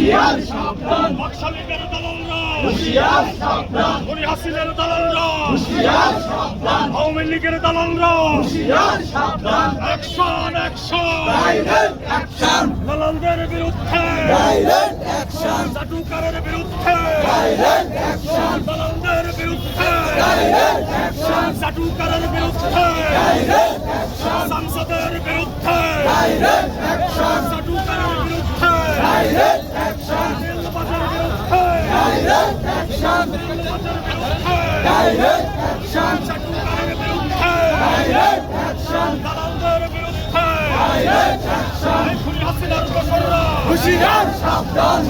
হুশিয়ার সাবধান। নকশালীদের দালালরা। হুশিয়ার সাবধান। গনি হাসিনের দালালরা। হুশিয়ার সাবধান। আওয়ামী লীগের দালালরা। হুশিয়ার সাবধান। অ্যাকশন অ্যাকশন ডাইরেক্ট অ্যাকশন দালালদের বিরুদ্ধে। ডাইরেক্ট অ্যাকশন চাটুকারের বিরুদ্ধে। ডাইরেক্ট অ্যাকশন দালালদের বিরুদ্ধে। ডাইরেক্ট অ্যাকশন চাটুকারের বিরুদ্ধে ডাইরেক্ট অ্যাকশন সংসদের বিরুদ্ধে ডাইরেক্ট অ্যাকশন চাটুকারের বিরুদ্ধে ডাইরেক্ট অ্যাকশন রেলবাজার বিরুদ্ধে ডাইরেক্ট অ্যাকশন রেলবাজার বিরুদ্ধে ডাইরেক্ট অ্যাকশন চাটুকারের বিরুদ্ধে ডাইরেক্ট অ্যাকশন দালালদের বিরুদ্ধে ডাইরেক্ট অ্যাকশন খুনি হাসিনার দোসররা হুশিয়ার সাবধান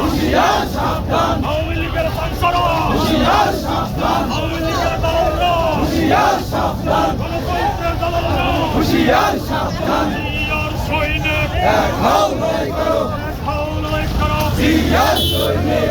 হুশিয়ার সাবধান আওয়ামী লীগের সংসদরা হুশিয়ার সাবধান আওয়ামী লীগের দালালরা হুশিয়ার সাবধান গণতন্ত্রের দালালরা হুশিয়ার সাবধান সৈনিক এক হও লড়াই করো হাও লড়াই করো জিয়ার সৈনিক